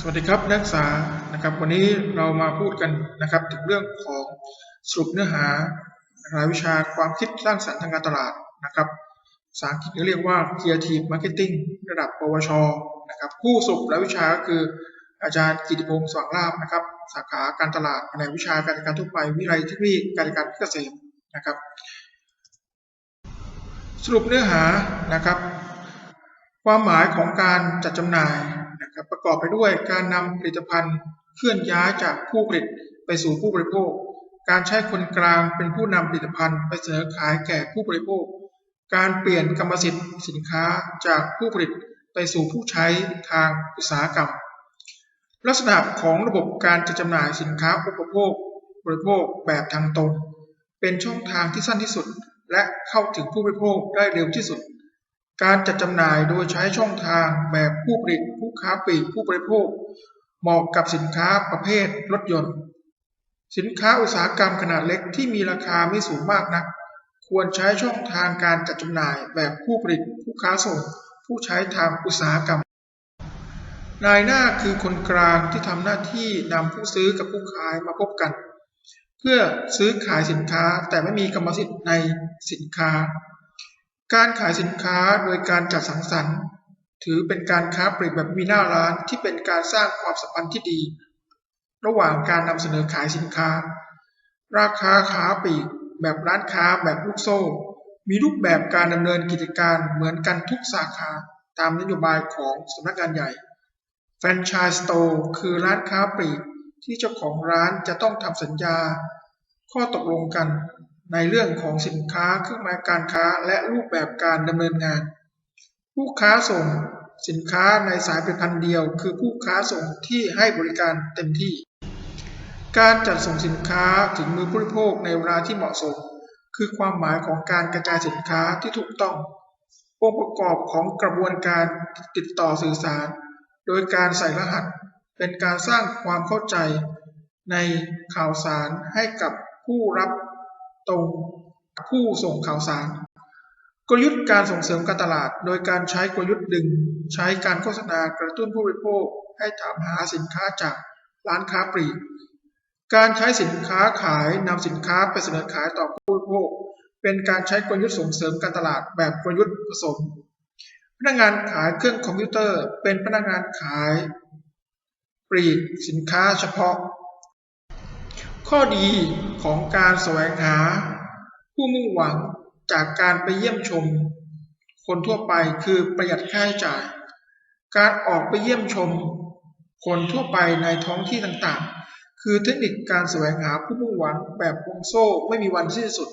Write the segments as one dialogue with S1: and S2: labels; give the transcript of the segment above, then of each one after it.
S1: สวัสดีครับนักศึกษานะครับ วันนี้เรามาพูดกันนะครับถึงเรื่องของสรุปเนื้อหารายวิชาความคิดสร้างสรรค์ทางการตลาดนะครับภาษาอังกฤษเรียกว่า Creative Marketing ระดับ ปวชนะครับผู้สรุปรายวิชาก็คือ อาจารย์กิติพงศ์สว่างลาภนะครับ สาขาการตลาดแผนกวิชาการจัดการทั่วไปวิไลเทคนิคการจัดการเกษตรนะครับ สรุปเนื้อหานะครับ ความหมายของการจัดจำหน่าย นะครับประกอบไปด้วยการนำผลิตภัณฑ์เคลื่อนย้ายจากผู้ผลิตไปสู่ผู้บริโภค การใช้คนกลางเป็นผู้นำผลิตภัณฑ์ไปเสนอขายแก่ผู้บริโภค การเปลี่ยนกรรมสิทธิ์สินค้าจากผู้ผลิตไปสู่ผู้ใช้ทางอุตสาหกรรม ลักษณะของระบบการจัดจำหน่ายสินค้าอุปโภค บริโภคแบบทางตรง เป็นช่องทางที่สั้นที่สุด และเข้าถึงผู้บริโภคได้เร็วที่สุด การจัดจำหน่ายโดยใช้ช่องทางแบบผู้ผลิตผู้ค้าปลีกผู้บริโภค เหมาะกับสินค้าประเภทรถยนต์ สินค้าอุตสาหกรรมขนาดเล็กที่มีราคาไม่สูงมากนัก ควรใช้ช่องทางการจัดจำหน่ายแบบผู้ผลิตผู้ค้าส่ง ผู้ใช้ทางอุตสาหกรรม นายหน้าคือคนกลางที่ทำหน้าที่นำผู้ซื้อกับผู้ขายมาพบกัน เพื่อซื้อขายสินค้าแต่ไม่มีกรรมสิทธิ์ในสินค้า การขายสินค้าโดยการจัดสังสรรค์ ถือเป็นการค้าปลีกแบบมีหน้าร้านที่เป็นการสร้างความสัมพันธ์ที่ดี ระหว่างการนำเสนอขายสินค้า ราคาค้าปลีกแบบร้านค้าแบบลูกโซ่ มีรูปแบบการดำเนินกิจการเหมือนกันทุกสาขาตามนโยบายของสำนักงานใหญ่ แฟรนไชส์สโตร์คือร้านค้าปลีกที่เจ้าของร้านจะต้องทำสัญญา ข้อตกลงกัน ในเรื่องของสินค้าเครื่องหมายการค้าและรูปแบบการดำเนินงาน ผู้ค้าส่งสินค้าในสายผลิตภัณฑ์เดียว คือผู้ค้าส่งที่ให้บริการเต็มที่ การจัดส่งสินค้าถึงมือผู้บริโภคในเวลาที่เหมาะสม คือความหมายของการกระจายสินค้าที่ถูกต้ององค์ประกอบของกระบวนการติดต่อสื่อสาร โดยการใส่รหัส เป็นการสร้างความเข้าใจในข่าวสารให้กับผู้รับ ตรงผู้ส่งข่าวสาร กลยุทธ์การส่งเสริมการตลาด โดยการใช้กลยุทธ์ดึง ใช้การโฆษณากระตุ้นผู้บริโภคให้ถามหาสินค้าจากร้านค้าปลีก การใช้สินค้าขายนำสินค้าไปเสนอขายต่อผู้บริโภค เป็นการใช้กลยุทธ์ส่งเสริมการตลาดแบบกลยุทธ์ผสม พนักงานขายเครื่องคอมพิวเตอร์ เป็นพนักงานขายปลีกสินค้าเฉพาะ ข้อดีของการแสวงหา ผู้มุ่งหวังจากการไปเยี่ยมชม คนทั่วไปคือประหยัดค่าใช้จ่าย การออกไปเยี่ยมชม คนทั่วไปในท้องที่ต่างๆ คือเทคนิคการแสวงหาผู้มุ่งหวังแบบวงโซ่ไม่มีวันสิ้นสุด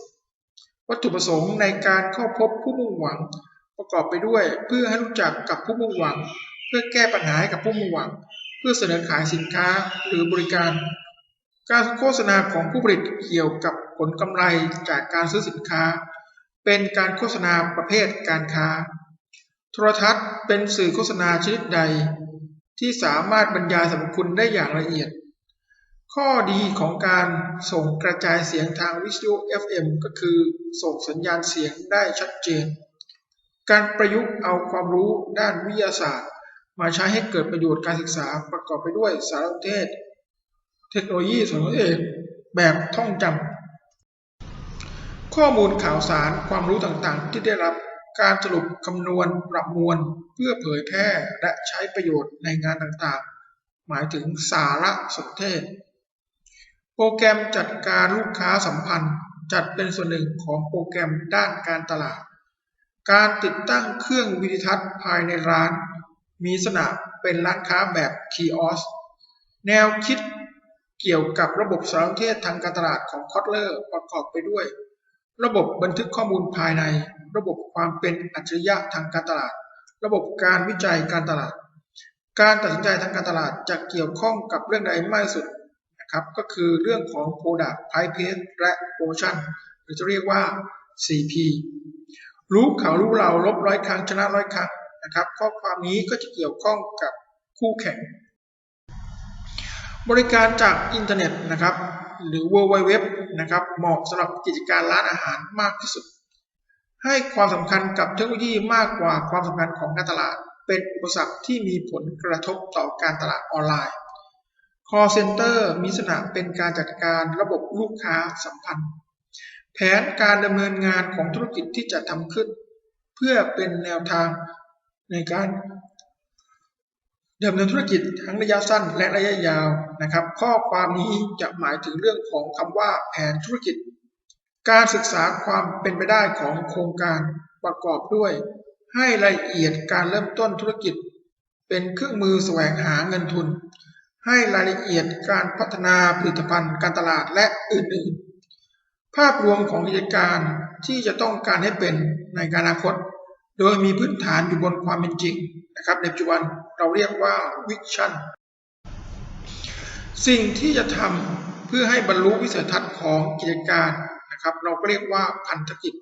S1: วัตถุประสงค์ในการเข้าพบผู้มุ่งหวัง ประกอบไปด้วย เพื่อให้รู้จักกับผู้มุ่งหวัง เพื่อแก้ปัญหาให้กับผู้มุ่งหวัง เพื่อเสนอขายสินค้าหรือบริการ การโฆษณาของผู้ผลิตเกี่ยวกับผลกำไรจากการซื้อสินค้า เป็นการโฆษณาประเภทการค้า โทรทัศน์เป็นสื่อโฆษณาชนิดใด ที่สามารถบรรยายสรรพคุณได้อย่างละเอียด ข้อดีของการส่งกระจายเสียงทางวิทยุ FM ก็คือส่งสัญญาณเสียงได้ชัดเจน การประยุกต์เอาความรู้ด้านวิทยาศาสตร์ มาใช้ให้เกิดประโยชน์การศึกษาประกอบไปด้วยสารสนเทศ เทคโนโลยีสารสนเทศแบบท่องจำข้อมูลข่าวสารความรู้ต่างๆ ที่ได้รับการสรุปคำนวณประมวล เพื่อเผยแพร่และใช้ประโยชน์ในงานต่างๆ หมายถึงสารสนเทศ โปรแกรมจัดการลูกค้าสัมพันธ์จัดเป็นส่วนหนึ่งของโปรแกรมด้านการตลาด การติดตั้งเครื่องวิดิทัศน์ภายในร้าน มีสนาเป็นร้านค้าแบบคีออส แนวคิด เกี่ยวกับระบบสารสนเทศทางการตลาดของคอตเลอร์ประกอบไปด้วย ระบบบันทึกข้อมูลภายใน ระบบความเป็นอัจฉริยะทางการตลาด ระบบการวิจัยการตลาด การตัดสินใจทางการตลาดจะเกี่ยวข้องกับเรื่องใดมากสุดนะครับก็คือเรื่องของ Product Price และ Promotion หรือจะเรียกว่า CP รู้เขารู้เราลบร้อยครั้งชนะร้อยครั้งนะครับข้อความนี้ก็จะเกี่ยวข้องกับคู่แข่ง บริการจากอินเทอร์เน็ตนะครับหรือ w w Web นะครับเหมาะสำหรับกิจการร้านอาหารมากที่สุด ให้ความสำคัญกับเทคโนโลยีมากกว่าความสำคัญของการตลาด เป็นอุปสรรคที่มีผลกระทบต่อการตลาดออนไลน์ call center มีลักษณะเป็นการจัดการระบบลูกค้าสัมพันธ์ แผนการดำเนินงานของธุรกิจที่จะทำขึ้น เพื่อเป็นแนวทางในการ ดำเนินธุรกิจทั้งระยะสั้นและระยะยาวนะครับ ข้อความนี้จะหมายถึงเรื่องของคำว่าแผนธุรกิจ การศึกษาความเป็นไปได้ของโครงการประกอบด้วย ให้รายละเอียดการเริ่มต้นธุรกิจ เป็นเครื่องมือแสวงหาเงินทุน ให้รายละเอียดการพัฒนาผลิตภัณฑ์การตลาดและอื่นๆ ภาพรวมของกิจการที่จะต้องการให้เป็นในอนาคต โดยมีพื้นฐานอยู่บนความเป็นจริงนะครับในปัจจุบันเราเรียกว่าวิชั่นสิ่งที่จะทำเพื่อให้บรรลุวิสัยทัศน์ของกิจการนะครับ เราก็เรียกว่าพันธกิจ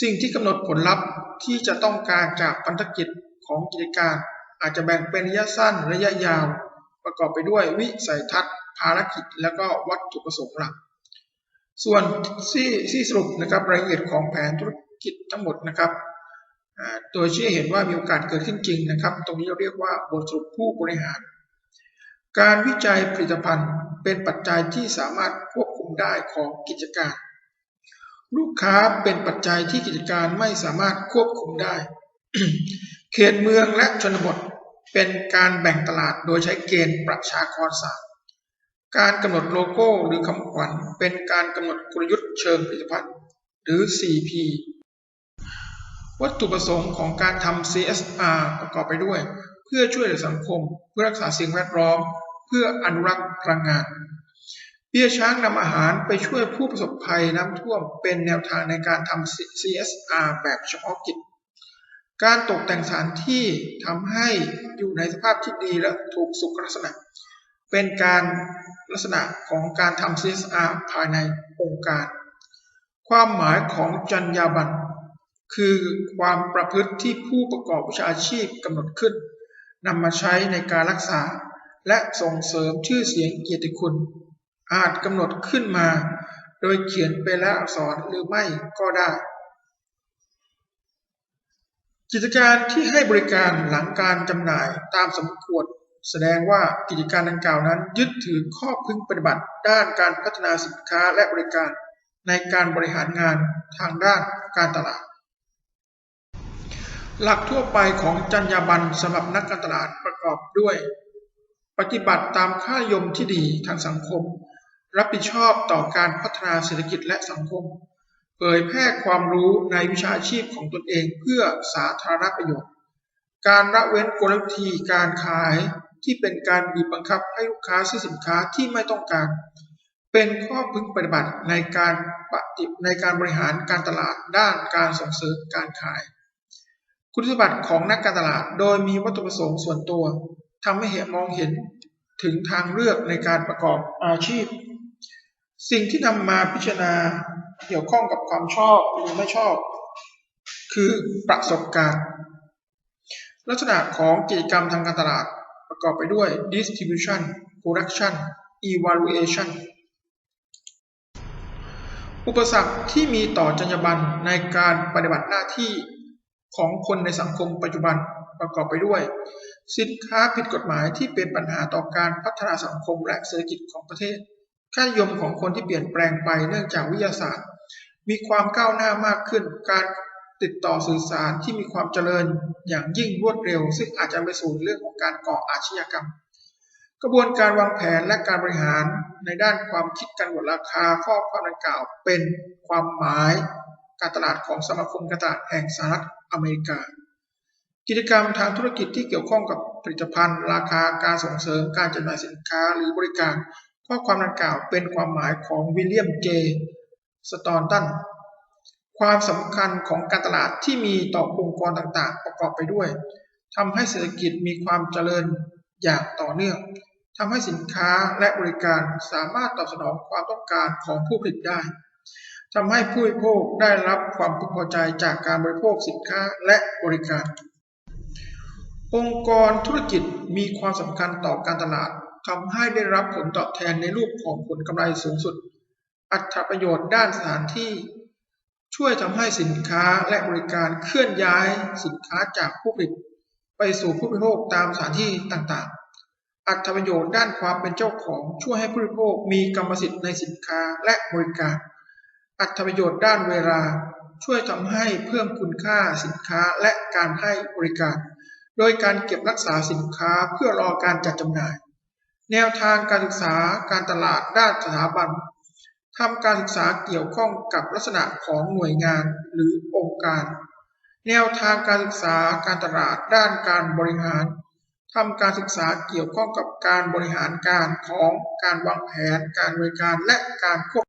S1: สิ่งที่กำหนดผลลัพธ์ที่จะต้องการจากพันธกิจของกิจการ อาจจะแบ่งเป็นระยะสั้นระยะยาว ประกอบไปด้วยวิสัยทัศน์ ภารกิจ แล้วก็วัตถุประสงค์หลัก ส่วนที่สรุปนะครับรายละเอียดของแผนธุรกิจทั้งหมดนะครับ อ่าโดยชี้ให้เห็นว่ามีโอกาสเกิดขึ้นจริงนะครับ ตรงนี้เราเรียกว่าบทสรุปผู้บริหาร การวิจัยผลิตภัณฑ์เป็นปัจจัยที่สามารถควบคุมได้ของกิจการ ลูกค้าเป็นปัจจัยที่กิจการไม่สามารถควบคุมได้ เขตเมืองและชนบทเป็นการแบ่งตลาดโดยใช้เกณฑ์ประชากรศาสตร์การกำหนดโลโก้หรือคำขวัญเป็นการกำหนดกลยุทธ์เชิงผลิตภัณฑ์ หรือ CP วัตถุประสงค์ของการทำ CSR ประกอบไปด้วย เพื่อช่วยเหลือสังคม เพื่อรักษาสิ่งแวดล้อม เพื่ออนุรักษ์พลังงานเบี้ยช้างนำอาหารไปช่วยผู้ประสบภัยน้ำท่วมเป็นแนวทางในการทำ CSR แบบเฉพาะกิจ การตกแต่งสถานที่ทำให้อยู่ในสภาพที่ดีและถูกสุขลักษณะ เป็นการลักษณะของการทำ CSR ภายในองค์การ ความหมายของจรรยาบรรณ คือความประพฤติที่ผู้ประกอบวิชาชีพกำหนดขึ้นนำมาใช้ในการรักษา และส่งเสริมชื่อเสียงเกียรติคุณ อาจกำหนดขึ้นมา โดยเขียนเป็นลายอักษรหรือไม่ก็ได้ กิจการที่ให้บริการหลังการจำหน่ายตามสมควรแสดงว่ากิจการดังกล่าวนั้น ยึดถือข้อพึงปฏิบัติ ด้านการพัฒนาสินค้าและบริการ ในการบริหารงานทางด้านการตลาด หลักทั่วไปของจรรยาบรรณสำหรับนักการตลาดประกอบด้วย ปฏิบัติตามค่ายมที่ดีทางสังคม รับผิดชอบต่อการพัฒนาเศรษฐกิจและสังคม เผยแพร่ความรู้ในวิชาชีพของตนเองเพื่อสาธารณประโยชน์ การละเว้นกลวิธีการขายที่เป็นการบีบบังคับให้ลูกค้าซื้อสินค้าที่ไม่ต้องการ เป็นข้อพึงปฏิบัติในการปฏิในการบริหารการตลาดด้านการส่งเสริมการขาย คุณสมบัติของนักการตลาดโดยมีวัตถุประสงค์ส่วนตัวทำให้เห็นมองเห็นถึงทางเลือกในการประกอบอาชีพ สิ่งที่นำมาพิจารณาเกี่ยวข้องกับความชอบหรือไม่ชอบ คือประสบการณ์ ลักษณะของกิจกรรมทางการตลาดประกอบไปด้วย distribution production evaluation อุปสรรคที่มีต่อจรรยาบรรณในการปฏิบัติหน้าที่ ของคนในสังคมปัจจุบันประกอบไปด้วย สินค้าผิดกฎหมายที่เป็นปัญหาต่อการพัฒนาสังคมและเศรษฐกิจของประเทศ ค่านิยมของคนที่เปลี่ยนแปลงไปเนื่องจากวิทยาศาสตร์ มีความก้าวหน้ามากขึ้น การติดต่อสื่อสารที่มีความเจริญอย่างยิ่งรวดเร็ว ซึ่งอาจจะไปสู่เรื่องของการก่ออาชญากรรม กระบวนการวางแผนและการบริหารในด้านความคิดการกดราคาข้อความดังกล่าว เป็นความหมายการตลาดของสมาคมการตลาดแห่งสหรัฐ อเมริกา กิจกรรมทางธุรกิจที่เกี่ยวข้องกับผลิตภัณฑ์ ราคาการส่งเสริมการจำหน่ายสินค้าหรือบริการ ข้อความดังกล่าวเป็นความหมายของวิลเลียมเจสตอนตันความสำคัญของการตลาดที่มีต่อองค์กรต่างๆ ประกอบไปด้วยทำให้เศรษฐกิจมีความเจริญอย่างต่อเนื่องทำให้สินค้าและบริการสามารถตอบสนองความต้องการของผู้ผลิตได้ ทำให้ผู้บริโภคได้รับความพึงพอใจจากการบริโภคสินค้าและบริการ องค์กรธุรกิจมีความสำคัญต่อการตลาดทำให้ได้รับผลตอบแทนในรูปของผลกำไรสูงสุด อัตราประโยชน์ด้านสถานที่ ช่วยทำให้สินค้าและบริการเคลื่อนย้ายสินค้าจากผู้ผลิต ไปสู่ผู้บริโภคตามสถานที่ต่างๆ อัตประโยชน์ด้านความเป็นเจ้าของช่วยให้ผู้บริโภคมีกรรมสิทธิ์ในสินค้าและบริการ อัตประโยชน์ด้านเวลา ช่วยทำให้เพิ่มคุณค่าสินค้าและการให้บริการ โดยการเก็บรักษาสินค้าเพื่อรอการจัดจำหน่าย แนวทางการศึกษาการตลาดด้านสถาบันทำการศึกษาเกี่ยวข้องกับลักษณะของหน่วยงานหรือองค์การ แนวทางการศึกษาการตลาดด้านการบริหารทำการศึกษาเกี่ยวข้องกับการบริหารการของการวางแผน การบริการและการควบ